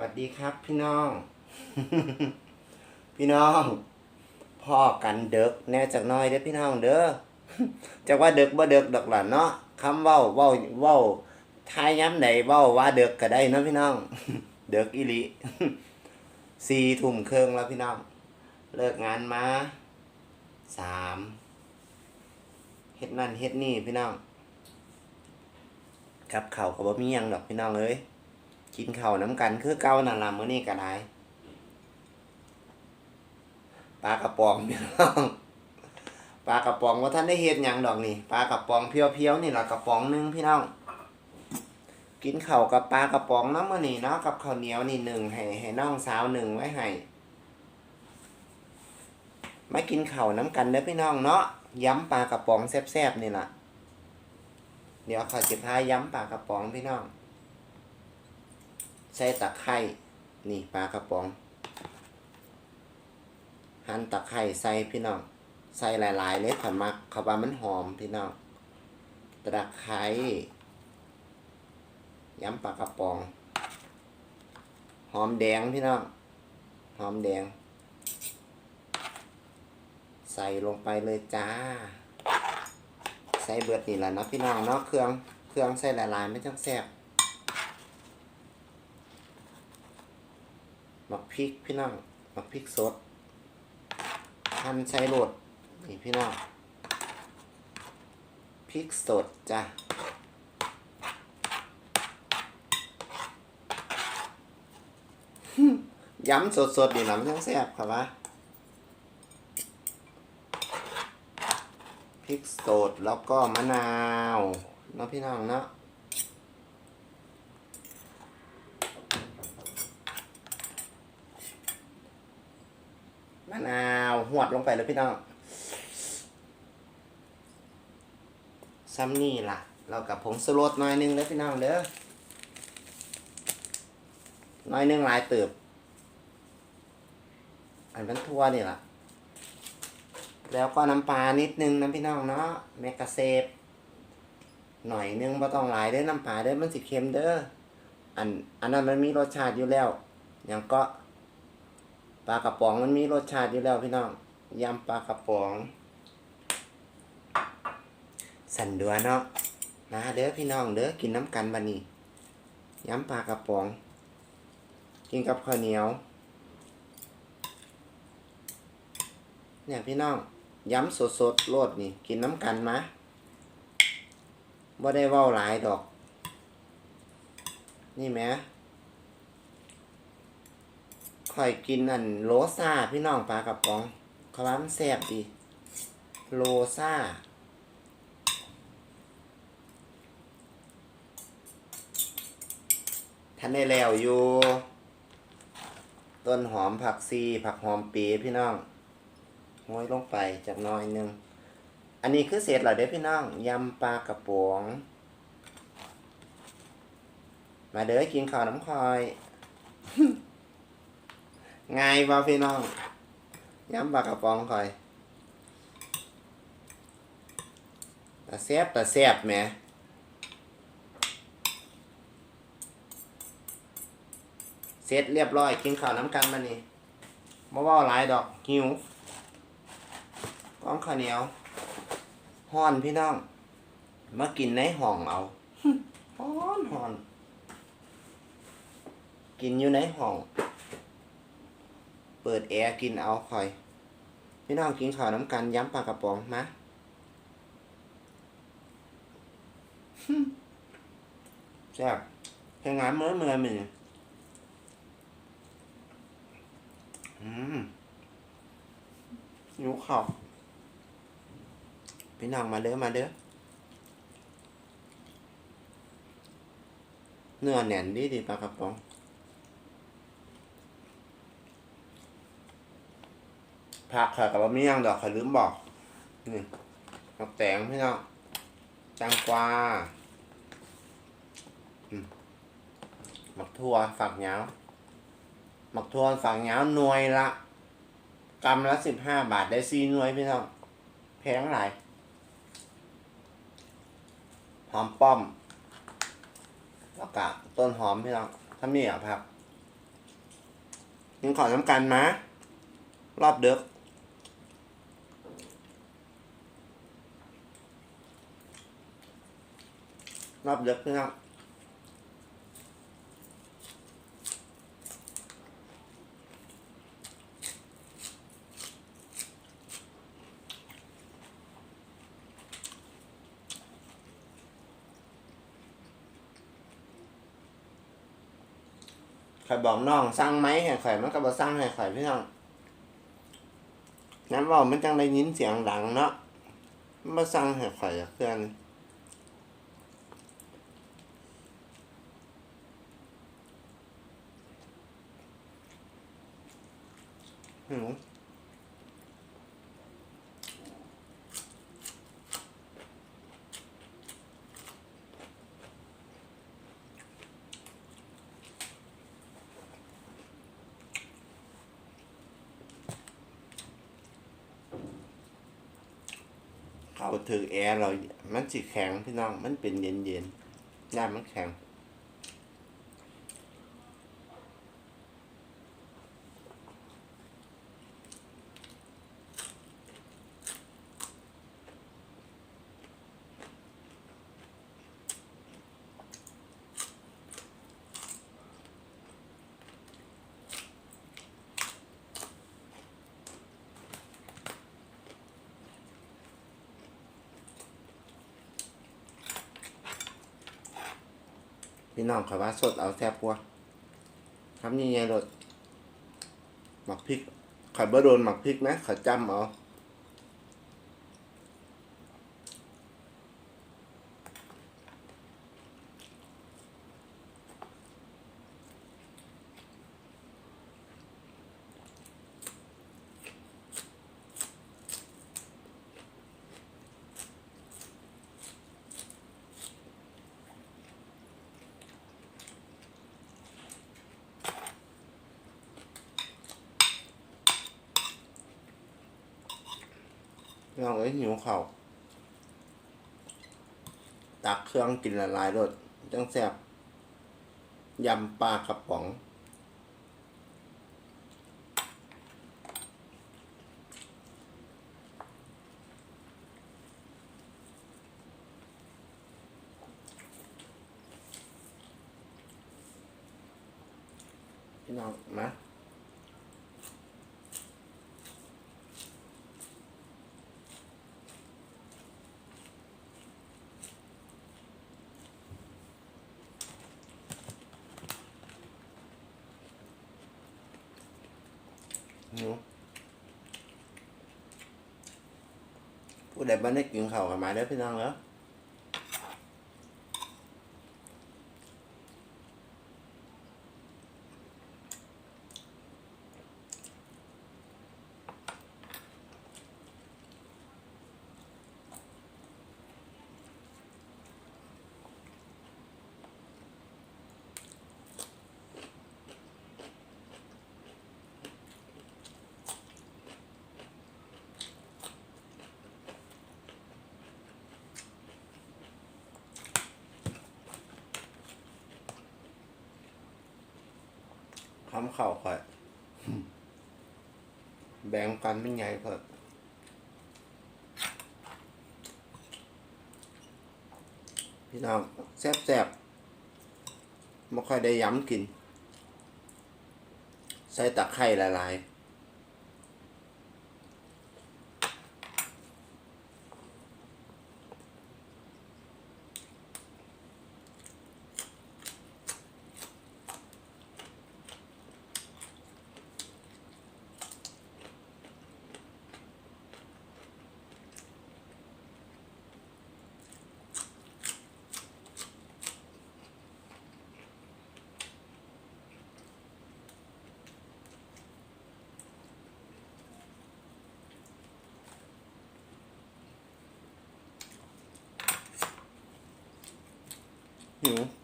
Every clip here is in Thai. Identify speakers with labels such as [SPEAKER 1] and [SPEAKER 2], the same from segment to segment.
[SPEAKER 1] วัสดีครับพี่น้อง พี่น้องพ่อกันเด็กแน่จากน้อยเด้อพี่น้องเด้อจะว่าเด็กบ่เด็กดอกหล่ะเนาะคำเว้าเว้าเว้าทายย้ำใดเว้าว่าเด็กก็ได้เนาะพี่น้อง เด็กอีลีสี่ทุ่มเครึ่องแล้วพี่น้อง เลิกงานมาสามเฮ็ดนั่นเฮ็ดนี่พี่น้องกับเขาก็บ่มีหยังดอกพี่น้องเอ้ย กินข้าวน้ำกัน คือเก่านั่นละมื้อนี้ก็ได้ปลากระป๋องพี่น้องปลากระป๋องว่าท่านได้เฮ็ดหยังดอกนี่ปลากระป๋องเพียวๆนี่ละกระป๋องหนึงพี่น้อง กินข้าวกับปลากระป๋องน้ำมื้อนี้เนาะกับข้าวเหนียวนี่หนึ่งให้ให้น้องสาวหนึ่งไว้ให้มากินข้าวน้ำกันเด้อพี่น้องเนาะย้ำปลากระป๋องแซ่บๆนี่ล่ะ เดี๋ยวข้าจะพาย้ำปลากระป๋องพี่น้อง ใส่ตะไคร่นี่ปลากระป๋อง หั่นตะไคร่ใส่พี่น้อง ใส่หลายๆเลยถ้ามักเขาว่ามันหอมพี่น้อง ตะไคร่ย้ำปลากระป๋อง หอมแดงพี่น้อง หอมแดง ใส่ลงไปเลยจ้า ใส่เบิดนี่แหละเนาะพี่น้องเนาะเครื่อง เครื่องใส่หลายๆไม่ต้องแซ่บ มักพริกพี่น้องมักพริกสดหั่นใส่โหลดนี่พี่น้องพริกสดจ้ะย้ำสดๆดีหนะมันต้องแซ่บครับวะพริกสดแล้วก็มะนาวเนาะพี่น้องเนาะ มะนาวหวดลงไปเลยพี่น้องซ้ำนี่ล่ะ เรากับผงสรสหน่อยหนึงเลยพี่น้องเด้อหน้อยหนึงลายเติบ อันเป็นทั่วนี่ล่ะ แล้วก็น้ำปลานิดนึงนะพี่น้องเนาะแมกกาเซฟหน่อยนึงบ่ต้องหลายเด้อน้ำปลาเด้อมันสิเค็มเด้ออันอันนั้นมันมีรสชาติอยู่แล้วอย่างก็ ปลากระป๋องมันมีรสชาติอยู่แล้วพี่น้องยำปลากระป๋อง สันดัวเนาะนะเด้อพี่น้องเด้อกินน้ำกันบันนี้ยำปลากระป๋อง กินกับข้าวเหนียว เนี่ยพี่น้องยำสดสดโลดนี่ กินน้ำกันมะบ่ได้เว้าหลายดอก นี่แหม ข่อยกินอันโลซาพี่น้องปลากระป๋องเขาว่ามันแซ่บดี โลซาท่านได้แล้วอยู่ ต้นหอมผักซีผักหอมปีพี่น้องห้อยลงไปจากน้อยหนึง อันนี้คือเสร็จแล้วเด้อพี่น้อง ยำปลากระป๋อง มาเด้อกินข้าวน้ำคอย ง่ายบ่พี่น้องย้ำปากกระป๋องคอยตาแซบตาแซบแหมเสร็จเรียบร้อยกินข้าวน้ำกันมานี่บ่เว่าหลายดอกหิวก้องข้าวเหนียวฮ้อนพี่น้อง มากินในห้องเอาฮ้อนฮ้อน กินอยู่ในห้อง เปิดแอร์กินเอาคอยพี่น้องกินข้าวน้ำกันย้ำปลากระป๋องมาแซ่บแค่งานเมื่อเมื่อมืออืมหิวข้าวพี่น้องมาเด้อมาเด้อเนื้อแน่นดีดีปลากระป๋อง ผักค่ะกับบะหมี่ย่างดอกข่อยลืมบอกนี่ดอกแตงพี่น้องแตงกวาอืมหมักทั่วฝักยาวหมักทั่วฝักยาวหน่วยละกำละสิบห้าบาทได้สี่หน่วยพี่น้องแพงหลายหอมป้อม แล้วก็ต้นหอมพี่น้องถ้ามีอะครับยังขอน้ำกันมารอบเด็ก รอบเด็กน้องข่อยบอกน้องสั่งไหมให้ข่อยมันก็บ่สั่งให้ข่อยพี่น้องงั้นว่ามันจังได้ยินเสียงดังเนาะมันบ่สั่งให้ข่อยอะเพื่อนหิว เขาถือแอร์เรา มันสิแข็งพี่น้อง มันเป็นเย็นเย็นๆย่ามันแข็ง พี่น้องขาว่าสดเอาแซ่บกว่าครับนี่ไงรสหมักพริกข่อยบ่โดนหมักพริกนะข่อจำเอา น้องเอ้ยหิวข้าวตักเครื่องกินละลายรสจังแซบยำปลากระป๋อง พี่น้องมา หิวผู้ใดบ้านได้กินข้าวกันมาได้พี่น้องเด้อ คำเข่าวข่อย แบ่งกันเป็นไงเพิ่นพี่น้องแซ่บๆไม่ค่อยได้ย้ำกิน ใส่ตะไคร้ละลาย Brasil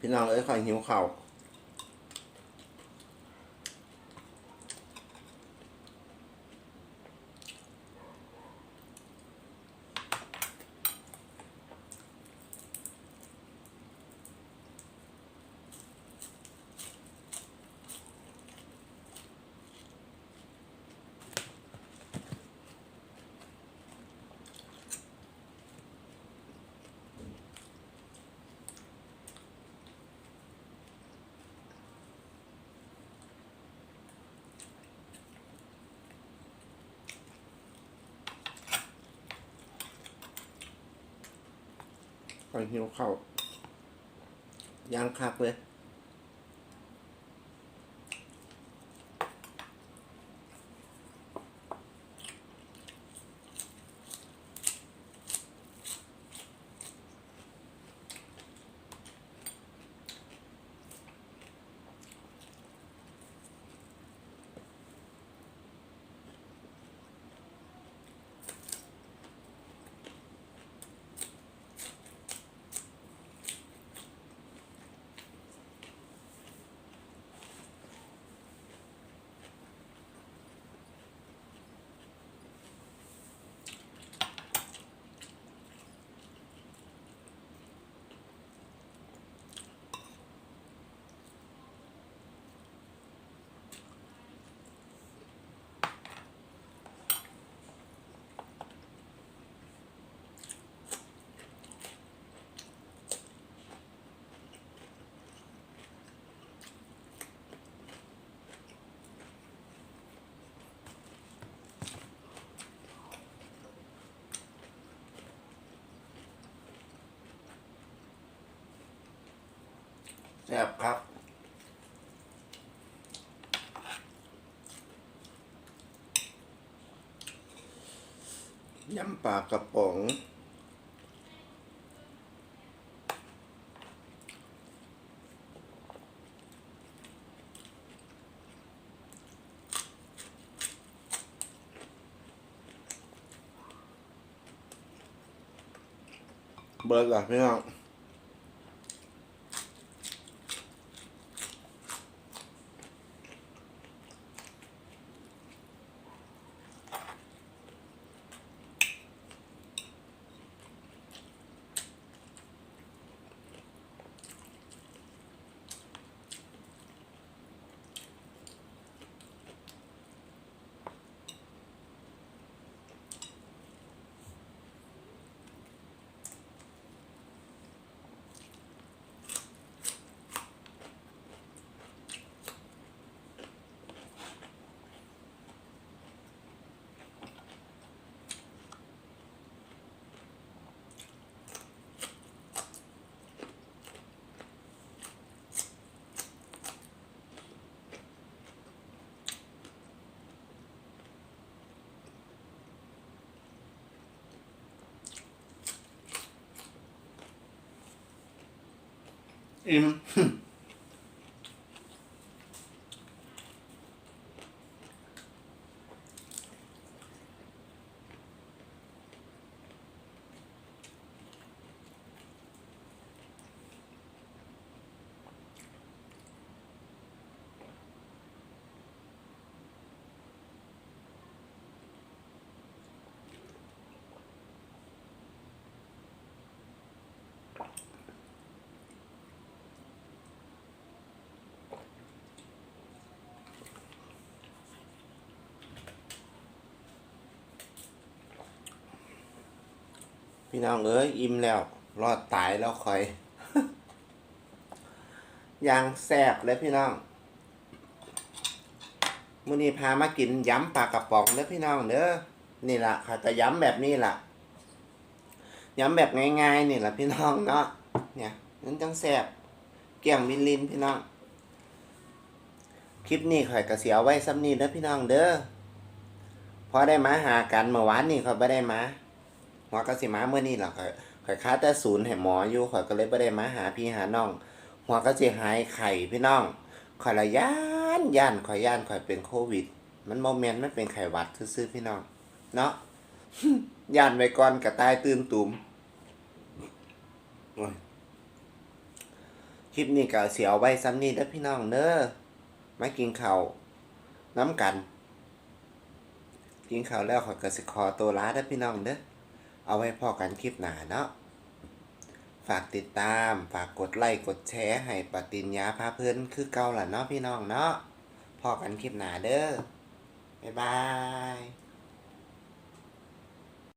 [SPEAKER 1] พี่น้องเอ้ยคอยหิวข่า อยหิวเข้าย่างคักเลย แซ่บครับ ยำปลากระป๋อง เบิร์ดเหรอพี่น้อง อิ่ม พี่น้องเอ้ยอิ่มแล้ว รอดตายแล้วคอยยางแซบเลยพี่น้องมื้อนี้พามากินยำปลากระป๋องเด้อพี่น้องเด้อนี่ล่ะค่ะแต่ยำแบบนี้ล่ะยำแบบง่ายๆนี่ล่ะพี่น้องเนาะเนี่ยนั่นจังแซบเกี่ยงมิลลินพี่น้อง คลิปนี้ข่อยก็เสียไว้ซ้ำนี้เด้อพี่น้องเด้อพอได้มาหากันเมื่อวานนี่ข่อยบ่ได้มา หมอก็สิมาเมื่อนี้หละข่อยข่อยค้าแต่ศูนย์ให้หมออยู่ข่อยก็เลยบ่ได้มาหาพี่หาน้องหัวก็สิหายไข่พี่น้องข่อยละย่านย่านข่อยย่านข่อยเป็นโควิด มันบ่แม่นมันเป็นไข้หวัดซื่อๆพี่น้อง เนาะย่านไว้ก่อนกระต่ายตื่นตุ่มคลิปนี้ก็เสียวไว้ซ้ำนี้เด้อพี่น้องเด้อมากินข้าวน้ำกัน กินข้าวแล้วขอยก็สิขอตัวลาเด้อพี่น้องเด้อ เอาไว้พอกันคลิปหน้าเนาะ ฝากติดตาม ฝากกดไลค์ กดแชร์ให้ปฏิญญาพาเพิ่นคือเก่าล่ะเนาะพี่น้องเนาะพอกันคลิปหน้าเด้อ บ๊ายบาย